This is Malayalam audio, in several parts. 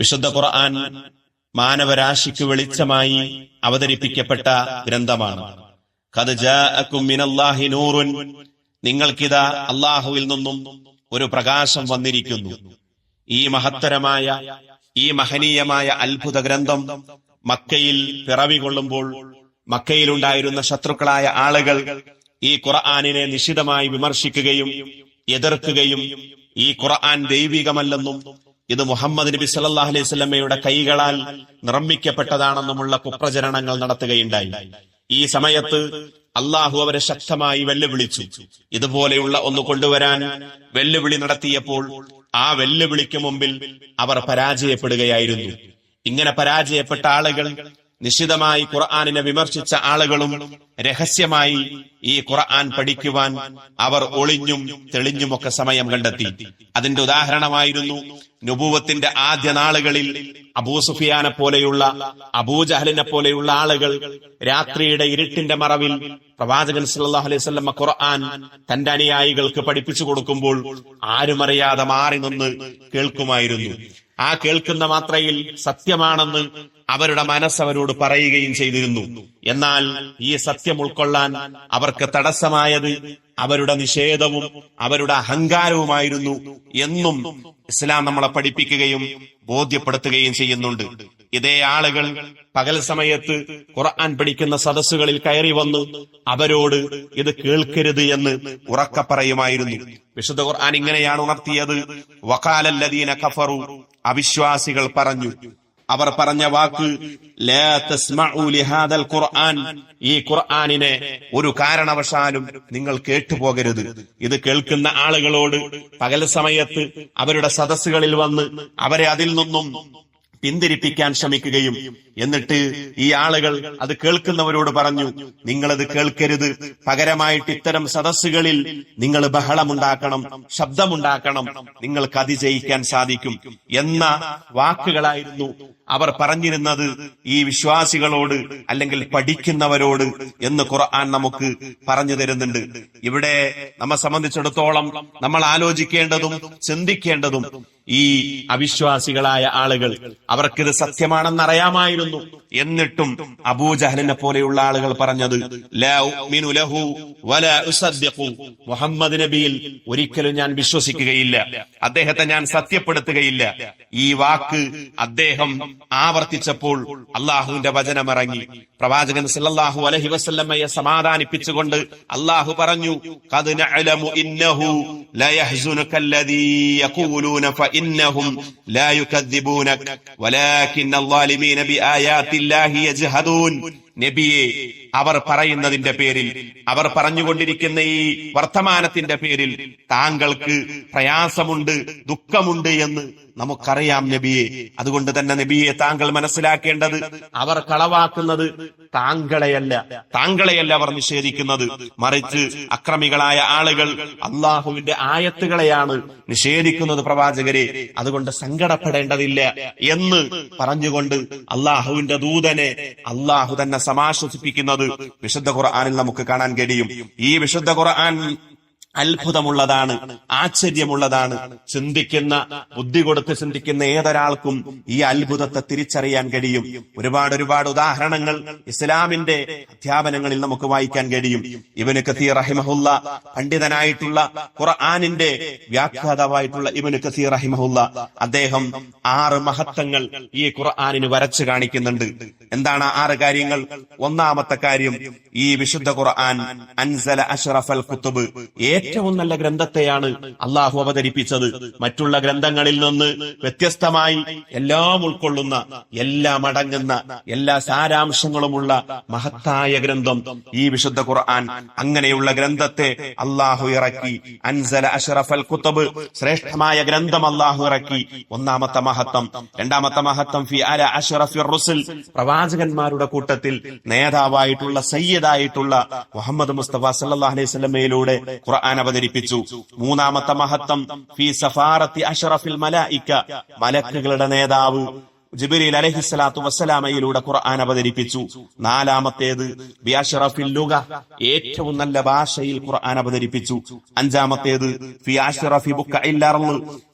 വിശുദ്ധ ഖുർആൻ മാനവരാശിക്ക് വെളിച്ചമായി അവതരിപ്പിക്കപ്പെട്ട ഗ്രന്ഥമാണ്. നിങ്ങൾക്കിതാ അള്ളാഹുവിൽ നിന്നും ഒരു പ്രകാശം വന്നിരിക്കുന്നു. ഈ മഹത്തരമായ ഈ മഹനീയമായ അത്ഭുത ഗ്രന്ഥം മക്കയിൽ പിറവി കൊള്ളുമ്പോൾ മക്കയിലുണ്ടായിരുന്ന ശത്രുക്കളായ ആളുകൾ ഈ ഖുർആാനിനെ നിശിതമായി വിമർശിക്കുകയും എതിർക്കുകയും ഈ ഖുർആൻ ദൈവികമല്ലെന്നും ഇത് മുഹമ്മദ് നബി സല്ലല്ലാഹു അലൈഹി സ്വലമയുടെ കൈകളാൽ നിർമ്മിക്കപ്പെട്ടതാണെന്നുമുള്ള കുപ്രചരണങ്ങൾ നടത്തുകയുണ്ടായി. ഈ സമയത്ത് അള്ളാഹു അവരെ ശക്തമായി വെല്ലുവിളിച്ചു. ഇതുപോലെയുള്ള ഒന്ന് കൊണ്ടുവരാൻ വെല്ലുവിളി നടത്തിയപ്പോൾ ആ വെല്ലുവിളിക്ക് മുമ്പിൽ അവർ പരാജയപ്പെടുകയായിരുന്നു. ഇങ്ങനെ പരാജയപ്പെട്ട ആളുകൾ നിശിതമായി ഖുർആാനിനെ വിമർശിച്ച ആളുകളും രഹസ്യമായി ഈ ഖുർആൻ പഠിക്കുവാൻ അവർ ഒളിഞ്ഞും തെളിഞ്ഞുമൊക്കെ സമയം കണ്ടെത്തി. അതിന്റെ ഉദാഹരണമായിരുന്നു നുപൂവത്തിന്റെ ആദ്യ നാളുകളിൽ അബൂ സുഫിയാനെ പോലെയുള്ള അബൂജഹലിനെ പോലെയുള്ള ആളുകൾ രാത്രിയുടെ ഇരുട്ടിന്റെ മറവിൽ പ്രവാചകൻ സല്ലല്ലാഹു അലൈഹി വസല്ലം ഖുർആൻ തന്റെ അനുയായികൾക്ക് പഠിപ്പിച്ചു കൊടുക്കുമ്പോൾ ആരുമറിയാതെ മാറി നിന്ന് കേൾക്കുമായിരുന്നു. ആ കേൾക്കുന്ന മാത്രയിൽ സത്യമാണെന്ന് അവരുടെ മനസ്സവരോട് പറയുകയും ചെയ്തിരുന്നു. എന്നാൽ ഈ സത്യം ഉൾക്കൊള്ളാൻ അവർക്ക് തടസ്സമായത് അവരുടെ നിഷേധവും അവരുടെ അഹങ്കാരവുമായിരുന്നു എന്നും ഇസ്ലാം നമ്മളെ പഠിപ്പിക്കുകയും ബോധ്യപ്പെടുത്തുകയും ചെയ്യുന്നുണ്ട്. ഇതേ ആളുകൾ പകൽ സമയത്ത് ഖുർആൻ പഠിക്കുന്ന സദസ്സുകളിൽ കയറി വന്ന്. അവരോട് ഇത് കേൾക്കരുത് എന്ന് ഉറക്ക പറയുമായിരുന്നു. വിശുദ്ധ ഖുർആൻ ഇങ്ങനെയാണ് ഉണർത്തിയത്. വക്കാലല്ലദീന കഫറു. അവിശ്വാസികൾ പറഞ്ഞു അവർ പറഞ്ഞ വാക്ക് ഖുർആൻ. ഈ ഖുർആാനിനെ ഒരു കാരണവശാലും നിങ്ങൾ കേട്ടുപോകരുത്. ഇത് കേൾക്കുന്ന ആളുകളോട് പകൽ സമയത്ത് അവരുടെ സദസ്സുകളിൽ വന്ന് അവരെ അതിൽ നിന്നും പിന്തിരിപ്പിക്കാൻ ശ്രമിക്കുകയും. എന്നിട്ട് ഈ ആളുകൾ അത് കേൾക്കുന്നവരോട് പറഞ്ഞു നിങ്ങളത് കേൾക്കരുത്. പകരമായിട്ട് ഇത്തരം സദസ്സുകളിൽ നിങ്ങൾ ബഹളമുണ്ടാക്കണം ശബ്ദമുണ്ടാക്കണം. നിങ്ങൾക്ക് അതിജയിക്കാൻ സാധിക്കും. എന്ന വാക്കുകളായിരുന്നു അവർ പറഞ്ഞിരുന്നത് ഈ വിശ്വാസികളോട് അല്ലെങ്കിൽ പഠിക്കുന്നവരോട് എന്ന് ഖുർആൻ നമുക്ക് പറഞ്ഞു തരുന്നുണ്ട്. ഇവിടെ നമ്മെ സംബന്ധിച്ചിടത്തോളം നമ്മൾ ആലോചിക്കേണ്ടതും ചിന്തിക്കേണ്ടതും ഈ അവിശ്വാസികളായ ആളുകൾ അവർക്കിത് സത്യമാണെന്ന് അറിയാമായിരുന്നു. എന്നിട്ടും അബൂജഹലിനെ പോലെയുള്ള ആളുകൾ പറഞ്ഞത് മുഹമ്മദ് നബിയിൽ ഒരിക്കലും ഞാൻ വിശ്വസിക്കുകയില്ല. അദ്ദേഹത്തെ ഞാൻ സത്യപ്പെടുത്തുകയില്ല. ഈ വാക്ക് അദ്ദേഹം ആവർത്തിച്ചപ്പോൾ അള്ളാഹുവിന്റെ വചനമിറങ്ങി. പ്രവാചകൻ സല്ലല്ലാഹു അലഹി വസ്ല്ലമ്മയെ സമാധാനിപ്പിച്ചുകൊണ്ട് അള്ളാഹു പറഞ്ഞു ഇന്നഹു യഖൂലൂന അല്ലദീ യഖൂലൂന ഫഇന്നഹും ലാ യുകദ്ദിബൂനക വലാകിന്ന അൽളാലിമീന ബിആയാത്തില്ലാഹി യജ്ഹദൂൻ നബിയെ അവർ പറയുന്നതിന്റെ പേരിൽ അവർ പറഞ്ഞുകൊണ്ടിരിക്കുന്ന ഈ വർത്തമാനത്തിന്റെ പേരിൽ താങ്കൾക്ക് പ്രയാസമുണ്ട് ദുഃഖമുണ്ട് എന്ന് നമുക്കറിയാം നബിയെ. അതുകൊണ്ട് തന്നെ നബിയെ താങ്കൾ മനസ്സിലാക്കേണ്ടത് അവർ കളവാക്കുന്നത് താങ്കളെയല്ല. താങ്കളെയല്ല അവർ നിഷേധിക്കുന്നത്. മറിച്ച് അക്രമികളായ ആളുകൾ അള്ളാഹുവിന്റെ ആയത്തുകളെയാണ് നിഷേധിക്കുന്നത് പ്രവാചകരെ. അതുകൊണ്ട് സങ്കടപ്പെടേണ്ടതില്ല എന്ന് പറഞ്ഞുകൊണ്ട് അള്ളാഹുവിന്റെ ദൂതനെ അള്ളാഹു തന്നെ സമാശ്വസിപ്പിക്കുന്നത് വിശുദ്ധ ഖുർആാനിൽ നമുക്ക് കാണാൻ കഴിയും. ഈ വിശുദ്ധ ഖുർആൻ അത്ഭുതമുള്ളതാണ് ആശ്ചര്യമുള്ളതാണ്. ചിന്തിക്കുന്ന ബുദ്ധി കൊടുത്ത് ചിന്തിക്കുന്ന ഏതൊരാൾക്കും ഈ അത്ഭുതത്തെ തിരിച്ചറിയാൻ കഴിയും. ഒരുപാട് ഒരുപാട് ഉദാഹരണങ്ങൾ ഇസ്ലാമിന്റെ അധ്യാപനങ്ങളിൽ നമുക്ക് വായിക്കാൻ കഴിയും. ഇവന് കസീർ റഹിമഹുല്ല പണ്ഡിതനായിട്ടുള്ള ഖുർആാനിന്റെ വ്യാഖ്യാതാവായിട്ടുള്ള ഇവന് കസീർ റഹിമഹുല്ല അദ്ദേഹം ആറ് മഹത്വങ്ങൾ ഈ ഖുർആാനിന് വരച്ചു കാണിക്കുന്നുണ്ട്. എന്താണ് ആറ് കാര്യങ്ങൾ? ഒന്നാമത്തെ കാര്യം ഈ വിശുദ്ധ ഖുർആൻ അൻസല അഷ്റഫൽ കുത്തുബ്. ഏറ്റവും നല്ല ഗ്രന്ഥത്തെയാണ് അള്ളാഹു അവതരിപ്പിച്ചത്. മറ്റുള്ള ഗ്രന്ഥങ്ങളിൽ നിന്ന് വ്യത്യസ്തമായി എല്ലാം ഉൾക്കൊള്ളുന്ന എല്ലാം അടങ്ങുന്ന എല്ലാ സാരാംശങ്ങളുമുള്ള മഹത്തായ ഗ്രന്ഥം ഈ വിശുദ്ധ ഖുർആൻ അങ്ങനെയുള്ള ഗ്രന്ഥത്തെ അള്ളാഹു ഇറക്കി. അൻസല അഷ്റഫൽ കുത്തബ് ശ്രേഷ്ഠമായ ഗ്രന്ഥം അള്ളാഹു ഇറക്കി. ഒന്നാമത്തെ മഹത്വം. രണ്ടാമത്തെ മഹത്വം ഫി അല അഷറഫി റുസുൽ. പ്രവാചകന്മാരുടെ കൂട്ടത്തിൽ നേതാവായിട്ടുള്ള സയ്യദായിട്ടുള്ള മുഹമ്മദ് മുസ്തഫ സല്ലാ അലൈഹി സ്വലമയിലൂടെ ഖുർആൻ അവതരിപ്പിച്ചു. മൂന്നാമത്തെ മഹത്വം ഫി സഫാറത്തി അഷറഫിൽ മലായിക്ക മലക്കുകളുടെ നേതാവ്. ജിബിരിൽ അലഹിസ്സലാത്തു വസ്സലാമയിലൂടെ ഖുർആൻ അവതരിപ്പിച്ചു. നാലാമത്തേത് ലുഗ ഏറ്റവും നല്ല ഭാഷയിൽ ഖുർആൻ അവതരിപ്പിച്ചു. അഞ്ചാമത്തേത്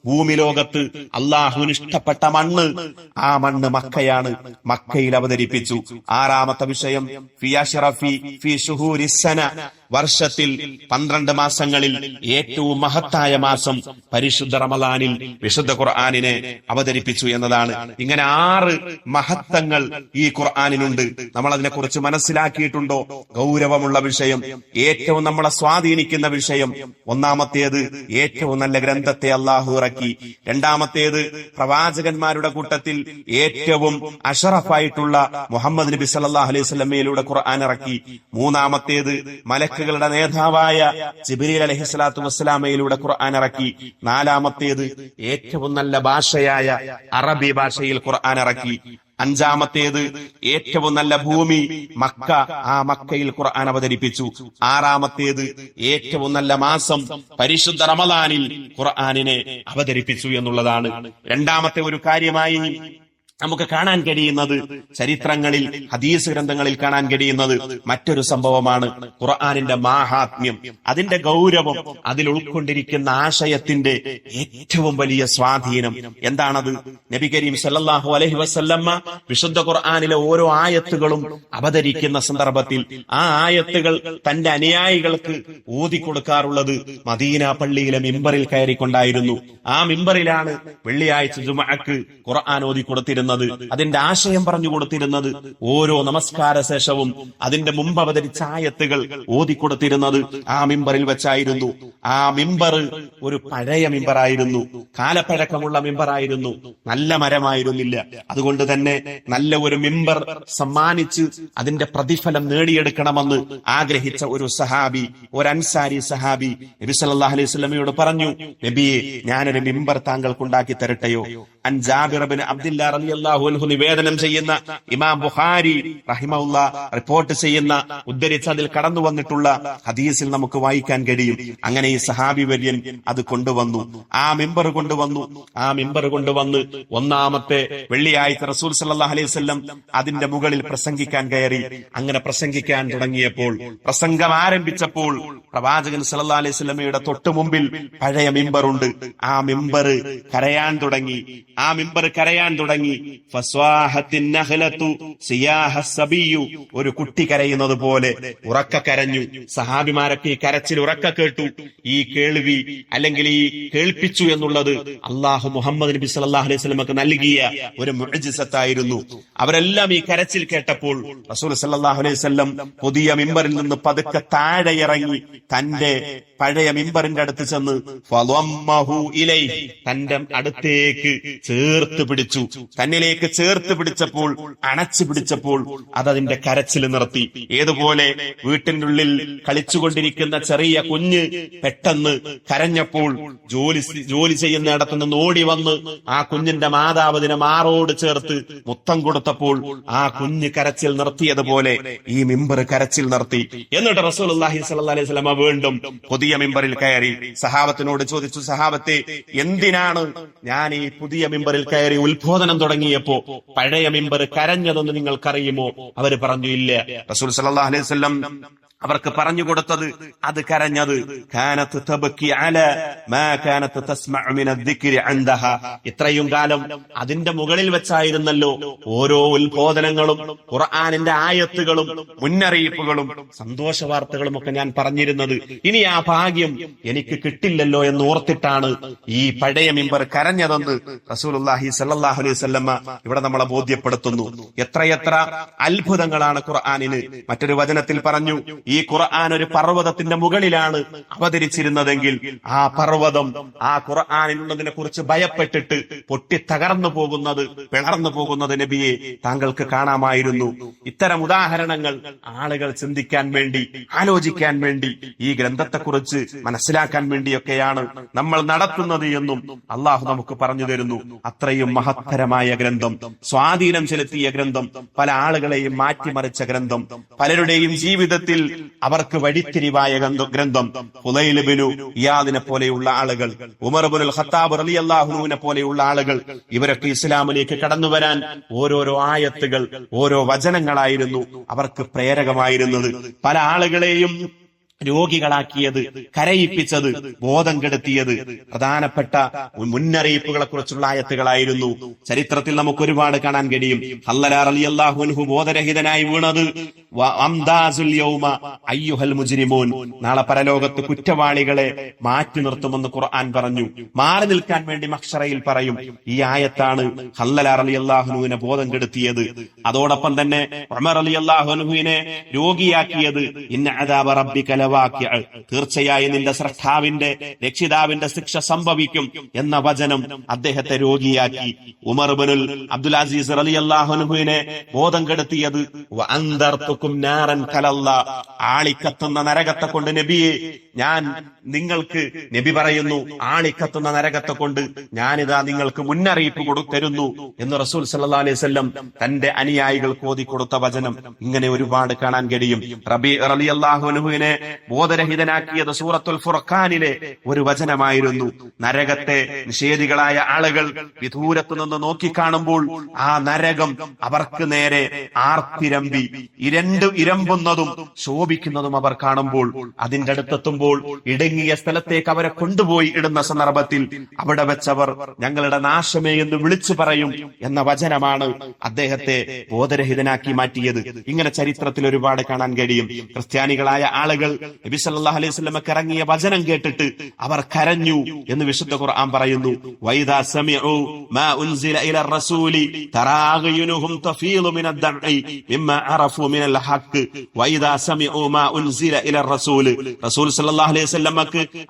ഭൂമി ലോകത്ത് അള്ളാഹുവിന് ഇഷ്ടപ്പെട്ട മണ്ണ്. ആ മണ്ണ് മക്കയാണ് മക്കയിൽ അവതരിപ്പിച്ചു. ആറാമത്തെ വിഷയം ഫി വർഷത്തിൽ പന്ത്രണ്ട് മാസങ്ങളിൽ ഏറ്റവും മഹത്തായ മാസം പരിശുദ്ധ റമലാനിൽ വിശുദ്ധ ഖുർആാനിനെ അവതരിപ്പിച്ചു എന്നതാണ്. ഇങ്ങനെ ആറ് മഹത്തങ്ങൾ ഈ ഖുർആാനിനുണ്ട്. നമ്മൾ അതിനെക്കുറിച്ച് മനസ്സിലാക്കിയിട്ടുണ്ടോ? ഗൗരവമുള്ള വിഷയം ഏറ്റവും നമ്മളെ സ്വാധീനിക്കുന്ന വിഷയം. ഒന്നാമത്തേത് ഏറ്റവും നല്ല ഗ്രന്ഥത്തെ അള്ളാഹു ഇറക്കി. രണ്ടാമത്തേത് പ്രവാചകന്മാരുടെ കൂട്ടത്തിൽ ഏറ്റവും അഷറഫായിട്ടുള്ള മുഹമ്മദ് നബി സല്ലാ അലൈഹി സ്വലമയിലൂടെ ഖുർആൻ ഇറക്കി. മൂന്നാമത്തേത് മലക്കുകളുടെ നേതാവായ ജിബിരിൽ അലഹിസ്ലാത്തു വസ്സലാമയിലൂടെ ഖുർആൻ ഇറക്കി. നാലാമത്തേത് ഏറ്റവും നല്ല ഭാഷയായ അറബി ഭാഷയിൽ ഖുർആൻ ഇറക്കി. അഞ്ചാമത്തേത് ഏറ്റവും നല്ല ഭൂമി മക്ക. ആ മക്കയിൽ ഖുർആൻ അവതരിപ്പിച്ചു. ആറാമത്തേത് ഏറ്റവും നല്ല മാസം പരിശുദ്ധ റമദാനിൽ ഖുർആാനിനെ അവതരിപ്പിച്ചു എന്നുള്ളതാണ്. രണ്ടാമത്തെ ഒരു കാര്യമായി നമുക്ക് കാണാൻ കഴിയുന്നത് ചരിത്രങ്ങളിൽ ഹദീസ് ഗ്രന്ഥങ്ങളിൽ കാണാൻ കഴിയുന്നത് മറ്റൊരു സംഭവമാണ് ഖുർആാനിന്റെ മാഹാത്മ്യം. അതിന്റെ ഗൗരവം അതിൽ ഉൾക്കൊണ്ടിരിക്കുന്ന ആശയത്തിന്റെ ഏറ്റവും വലിയ സ്വാധീനം. എന്താണത്? നബി കരീം സല്ലാഹു അലഹി വസ്ല്ലമ്മ വിശുദ്ധ ഖുർആാനിലെ ഓരോ ആയത്തുകളും അവതരിക്കുന്ന സന്ദർഭത്തിൽ ആ ആയത്തുകൾ തന്റെ അനുയായികൾക്ക് ഓതിക്കൊടുക്കാറുള്ളത് മദീന പള്ളിയിലെ മിമ്പറിൽ കയറിക്കൊണ്ടായിരുന്നു. ആ മിമ്പറിലാണ് വെള്ളിയാഴ്ച ജുമഅക്ക് ഖുർആൻ ഓതി കൊടുത്തിരുന്നത്. അതിന്റെ ആശയം പറഞ്ഞു കൊടുത്തിരുന്നത് ഓരോ നമസ്കാര ശേഷവും അതിന്റെ മുമ്പ് അവതരിച്ച ആയത്തുകൾ ഓതിക്കൊടുത്തിരുന്നത് ആ മിമ്പറിൽ വെച്ചായിരുന്നു. ആ മിമ്പർ ഒരു പഴയ മിമ്പറായിരുന്നു. കാലപ്പഴക്കമുള്ള മിമ്പറായിരുന്നു. നല്ല മരമായിരുന്നില്ല. അതുകൊണ്ട് തന്നെ നല്ല ഒരു മിമ്പർ സമ്മാനിച്ച് അതിന്റെ പ്രതിഫലം നേടിയെടുക്കണമെന്ന് ആഗ്രഹിച്ച ഒരു സഹാബി ഒരു അൻസാരി സഹാബി നബി സല്ലല്ലാഹു അലൈഹി വസല്ലമയോട് പറഞ്ഞു നബിയെ ഞാനൊരു മിമ്പർ താങ്കൾക്ക് ഉണ്ടാക്കി തരട്ടെയോ? അൻ ജാബിർ ബിൻ അബ്ദുല്ലാ റളിയല്ലാഹു നിവേദനം ചെയ്യുന്ന ഇമാം ബുഖാരി റഹിമഹുല്ല റിപ്പോർട്ട് ചെയ്യുന്ന ഉദ്ധരിച്ച് അതിൽ കടന്നു വന്നിട്ടുള്ള ഹദീസിൽ നമുക്ക് വായിക്കാൻ കഴിയും. അങ്ങനെ ഈ സഹാബി വര്യൻ അത് കൊണ്ടുവന്നു. ആ മെമ്പർ കൊണ്ടുവന്നു. ആ മെമ്പർ കൊണ്ടുവന്ന് ഒന്നാമത്തെ വെള്ളിയാഴ്ച റസൂൽ സല്ലാ അലൈഹി വസല്ലം അതിന്റെ മുകളിൽ പ്രസംഗിക്കാൻ കയറി. അങ്ങനെ പ്രസംഗിക്കാൻ തുടങ്ങിയപ്പോൾ പ്രസംഗം ആരംഭിച്ചപ്പോൾ പ്രവാചകൻ സല്ലാ അലൈഹി വസല്ലമയുടെ തൊട്ടു മുമ്പിൽ പഴയ മെമ്പറുണ്ട്. ആ മെമ്പർ കരയാൻ തുടങ്ങി. ആ മെമ്പർ കരയാൻ തുടങ്ങി. ഒരു കുട്ടി കരയുന്നത് പോലെ ഉറക്ക കരഞ്ഞു. സഹാബിമാരൊക്കെ ഈ കരച്ചിൽ ഉറക്ക കേട്ടു. ഈ കേൾവി അല്ലെങ്കിൽ ഈ കേൾപ്പിച്ചു എന്നുള്ളത് അള്ളാഹു മുഹമ്മദ് നബി സല്ലല്ലാഹു അലൈഹി സ്വലമക്ക് നൽകിയ ഒരു മുഴജിസത്തായിരുന്നു അവരെല്ലാം ഈ കരച്ചിൽ കേട്ടപ്പോൾ റസൂൽ സല്ലാഹു അലൈഹി വസല്ലം പുതിയ മിമ്പറിൽ നിന്ന് പതുക്കെ താഴെ ഇറങ്ങി തന്റെ പഴയ മിമ്പറിന്റെ അടുത്ത് ചെന്ന് തന്റെ അടുത്തേക്ക് ചേർത്ത് പിടിച്ചു. തന്നിലേക്ക് ചേർത്ത് പിടിച്ചപ്പോൾ അണച്ചു പിടിച്ചപ്പോൾ അത് അതിന്റെ കരച്ചിൽ നിർത്തി. ഏതുപോലെ വീട്ടിനുള്ളിൽ കളിച്ചുകൊണ്ടിരിക്കുന്ന ചെറിയ കുഞ്ഞ് പെട്ടെന്ന് കരഞ്ഞപ്പോൾ ജോലി ജോലി ചെയ്യുന്നിടത്തു നിന്ന് ഓടി വന്ന് ആ കുഞ്ഞിന്റെ മാതാവിനെ മാറോട് ചേർത്ത് മുത്തം കൊടുത്തപ്പോൾ ആ കുഞ്ഞ് കരച്ചിൽ നിർത്തിയതുപോലെ ഈ മിമ്പർ കരച്ചിൽ നിർത്തി. എന്നിട്ട് റസൂൽ അള്ളാഹി അലൈഹി വീണ്ടും പുതിയ മിമ്പറിൽ കയറി. സഹാബത്തിനോട് ചോദിച്ചു സഹാബത്തെ എന്തിനാണ് ഞാൻ ഈ പുതിയ മിമ്പറിൽ കയറി ഉത്ബോധനം തുടങ്ങിയപ്പോ പഴയ മിമ്പർ കരഞ്ഞതെന്ന് നിങ്ങൾക്കറിയുമോ? അവർ പറഞ്ഞു ഇല്ല. റസൂൽ സല്ലല്ലാഹു അലൈഹി അവർക്ക് പറഞ്ഞു കൊടുത്തത് അത് കരഞ്ഞത് ഇത്രയും കാലം അതിന്റെ മുകളിൽ വെച്ചായിരുന്നല്ലോ ഓരോ ഉത്ബോധനങ്ങളും ഖുർആാനിന്റെ ആയത്തുകളും മുന്നറിയിപ്പുകളും സന്തോഷ വാർത്തകളും ഒക്കെ ഞാൻ പറഞ്ഞിരുന്നത്. ഇനി ആ ഭാഗ്യം എനിക്ക് കിട്ടില്ലല്ലോ എന്ന് ഓർത്തിട്ടാണ് ഈ പഴയ മിമ്പർ കരഞ്ഞതെന്ന് റസൂലുല്ലാഹി സല്ലാഹു അലൈഹി സ്വല്ലമ്മ ഇവിടെ നമ്മളെ ബോധ്യപ്പെടുത്തുന്നു. എത്രയെത്ര അത്ഭുതങ്ങളാണ് ഖുർആാനിന്. മറ്റൊരു വചനത്തിൽ പറഞ്ഞു ഈ ഖുർആൻ ഒരു പർവതത്തിന്റെ മുകളിലാണ് അവതരിച്ചിരുന്നതെങ്കിൽ ആ പർവതം ആ ഖുർആാനിലുള്ളതിനെ കുറിച്ച് ഭയപ്പെട്ടിട്ട് പൊട്ടി തകർന്നു പോകുന്നത് പിളർന്നു പോകുന്നത് നബിയെ താങ്കൾക്ക് കാണാമായിരുന്നു. ഇത്തരം ഉദാഹരണങ്ങൾ ആളുകൾ ചിന്തിക്കാൻ വേണ്ടി ആലോചിക്കാൻ വേണ്ടി ഈ ഗ്രന്ഥത്തെക്കുറിച്ച് മനസ്സിലാക്കാൻ വേണ്ടിയൊക്കെയാണ് നമ്മൾ നടത്തുന്നത് എന്നും അള്ളാഹു നമുക്ക് പറഞ്ഞു തരുന്നു. അത്രയും മഹത്തരമായ ഗ്രന്ഥം സ്വാധീനം ചെലുത്തിയ ഗ്രന്ഥം പല ആളുകളെയും മാറ്റിമറിച്ച ഗ്രന്ഥം പലരുടെയും ജീവിതത്തിൽ അവർക്ക് വഴിത്തിരിവായ ഗ്രന്ഥം. ഹുലൈലിബിനു ഇയാദിനെ പോലെയുള്ള ആളുകൾ ഉമർബുൽ ഖത്താബ് റലി അള്ളാഹുനുവിനെ പോലെയുള്ള ആളുകൾ ഇവരൊക്കെ ഇസ്ലാമിലേക്ക് കടന്നു വരാൻ ഓരോരോ ആയത്തുകൾ ഓരോ വചനങ്ങളായിരുന്നു അവർക്ക് പ്രേരകമായിരുന്നത്. പല ആളുകളെയും രോഗികളാക്കിയത് കരയിപ്പിച്ചത് ബോധം കെടുത്തിയത്. പ്രധാനപ്പെട്ട മുന്നറിയിപ്പുകളെ കുറിച്ചുള്ള ആയത്തുകളായിരുന്നു. ചരിത്രത്തിൽ നമുക്ക് ഒരുപാട് കാണാൻ കഴിയും. ഹല്ലലാർ അലി അള്ളാഹുൻഹു ബോധരഹിതനായി വീണത്. അയ്യുഹൽ മുജ്രിമൂൻ. നാളെ പരലോകത്ത് കുറ്റവാളികളെ മാറ്റി നിർത്തുമെന്ന് ഖുർആൻ പറഞ്ഞു. മാറി നിൽക്കാൻ വേണ്ടി മക്ഷറയിൽ പറയും ഈ ആയത്താണ് ഹല്ലലാർ അലി അള്ളാഹുനുവിനെ ബോധം കെടുത്തിയത്. അതോടൊപ്പം തന്നെ ഉമർ അലി അള്ളാഹുനുവിനെ രോഗിയാക്കിയത്. ഇന്ന അദാബ റബ്ബിക ലവാഖിഅ. തീർച്ചയായും നിന്റെ സ്രഷ്ടാവിന്റെ രക്ഷിതാവിന്റെ ശിക്ഷ സംഭവിക്കും എന്ന വചനം അദ്ദേഹത്തെ രോഗിയാക്കി. ഉമർ ബനുൽ അബ്ദുൽ അസീസ് അലി അള്ളാഹുനുഹുവിനെ ബോധം കെടുത്തിയത് നാരൻ കലല്ല. ആളിക്കത്തുന്ന നരകത്തെ കൊണ്ട് നബിയെ ഞാൻ നിങ്ങൾക്ക് നബി പറയുന്നു ആളിക്കത്തുന്ന നരകത്തെ കൊണ്ട് ഞാനിതാ നിങ്ങൾക്ക് മുന്നറിയിപ്പ് കൊടുത്തരുന്നു എന്ന് റസൂൽ സല്ലാ അലൈഹി സ്വല്ലം തന്റെ അനുയായികൾക്ക് കോതി കൊടുത്ത വചനം. ഇങ്ങനെ ഒരുപാട് കാണാൻ കഴിയും. റബി റബി അള്ളാഹുനുഹുവിനെ ബോധരഹിതനാക്കിയത് സൂറത്തുൽ ഫുർഖാനിലെ ഒരു വചനമായിരുന്നു. നരകത്തെ നിഷേധികളായ ആളുകൾ വിദൂരത്തു നിന്ന് നോക്കിക്കാണുമ്പോൾ ആ നരകം അവർക്ക് നേരെ ആർത്തിരമ്പി ഇരണ്ടു ഇരമ്പുന്നതും ശോഭിക്കുന്നതും അവർ കാണുമ്പോൾ അതിന്റെ അടുത്തെത്തുമ്പോൾ ഇടുങ്ങിയ സ്ഥലത്തേക്ക് അവരെ കൊണ്ടുപോയി ഇടുന്ന സന്ദർഭത്തിൽ അവിടെ വെച്ചവർ ഞങ്ങളുടെ നാശമേ എന്ന് വിളിച്ചു പറയും എന്ന വചനമാണ് അദ്ദേഹത്തെ ബോധരഹിതനാക്കി മാറ്റിയത്. ഇങ്ങനെ ചരിത്രത്തിൽ ഒരുപാട് കാണാൻ കഴിയും. ക്രിസ്ത്യാനികളായ ആളുകൾ നബി സല്ലല്ലാഹു അലൈഹി സ്വലമക്ക് ഇറങ്ങിയ വചനം കേട്ടിട്ട് അവർ കരഞ്ഞു എന്ന് വിശുദ്ധ ഖുർആൻ പറയുന്നു.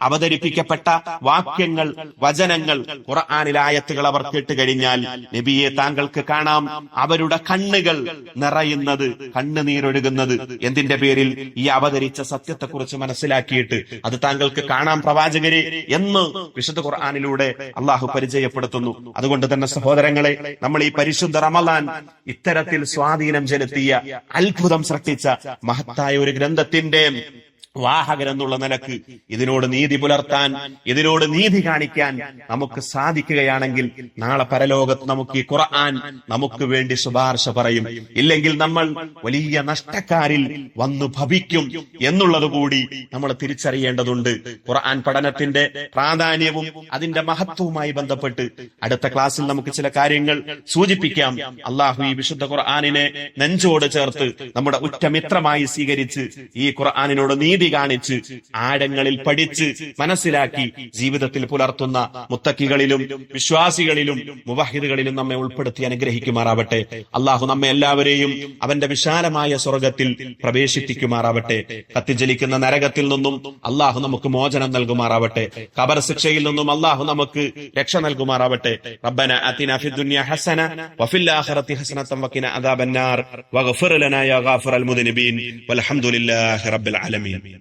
അവതരിപ്പിക്കപ്പെട്ട വാക്യങ്ങൾ വചനങ്ങൾ ഖുർആനിലെ ആയത്തുകൾ അവർ കേട്ട് കഴിഞ്ഞാൽ നബിയെ താങ്കൾക്ക് കാണാം. അവരുടെ കണ്ണുകൾ നിറയുന്നത് കണ്ണുനീരൊഴുകുന്നത്. എന്തിന്റെ പേരിൽ? ഈ അവതരിച്ച സത്യത്തെക്കുറിച്ച് മനസ്സിലാക്കിയിട്ട് അത് താങ്കൾക്ക് കാണാം പ്രവാചകരെ എന്ന് വിശുദ്ധ ഖുർആാനിലൂടെ അള്ളാഹു പരിചയപ്പെടുത്തുന്നു. അതുകൊണ്ട് തന്നെ സഹോദരങ്ങളെ നമ്മൾ ഈ പരിശുദ്ധ റമലാൻ ഇത്തരത്തിൽ സ്വാധീനം ചെലുത്തിയ അത്ഭുതം സൃഷ്ടിച്ച മഹത്തായ ഒരു ഗ്രന്ഥത്തിന്റെ വാഹകൻ എന്നുള്ള നിലയ്ക്ക് ഇതിനോട് നീതി പുലർത്താൻ ഇതിനോട് നീതി കാണിക്കാൻ നമുക്ക് സാധിക്കുകയാണെങ്കിൽ നാളെ പരലോകത്ത് നമുക്ക് ഈ ഖുർആൻ നമുക്ക് വേണ്ടി ശുപാർശ പറയും. ഇല്ലെങ്കിൽ നമ്മൾ വലിയ നഷ്ടക്കാരിൽ വന്നു ഭവിക്കും എന്നുള്ളത് കൂടി നമ്മൾ തിരിച്ചറിയേണ്ടതുണ്ട്. ഖുർആൻ പഠനത്തിന്റെ പ്രാധാന്യവും അതിന്റെ മഹത്വവുമായി ബന്ധപ്പെട്ട് അടുത്ത ക്ലാസ്സിൽ നമുക്ക് ചില കാര്യങ്ങൾ സൂചിപ്പിക്കാം. അള്ളാഹു ഈ വിശുദ്ധ ഖുർആാനിനെ നെഞ്ചോട് ചേർത്ത് നമ്മുടെ ഉറ്റമിത്രമായി സ്വീകരിച്ച് ഈ ഖുർആാനിനോട് നീതി കാണിച്ച് ആഴങ്ങളിൽ പഠിച്ച് മനസ്സിലാക്കി ജീവിതത്തിൽ പുലർത്തുന്ന മുത്തക്കികളിലും വിശ്വാസികളിലും മുബഹിദുകളിലും നമ്മെ ഉൾപ്പെടുത്തി അനുഗ്രഹിക്കുമാറാവട്ടെ. അള്ളാഹു നമ്മെ എല്ലാവരെയും അവന്റെ വിശാലമായ സ്വർഗത്തിൽ പ്രവേശിപ്പിക്കുമാറാവട്ടെ. കത്തിജലിക്കുന്ന നരകത്തിൽ നിന്നും അള്ളാഹു നമുക്ക് മോചനം നൽകുമാറാവട്ടെ. കബർ ശിക്ഷയിൽ നിന്നും അള്ളാഹു നമുക്ക് രക്ഷ നൽകുമാറാവട്ടെ. റബ്ബന അത്തിന ഫി وفي ഹസന വഫിൽ وقنا ഹസനതൻ النار അദാബന്നാർ. لنا ലനാ غافر المذنبين والحمد വൽഹംദുലില്ലാഹി റബ്ബിൽ ആലമീൻ.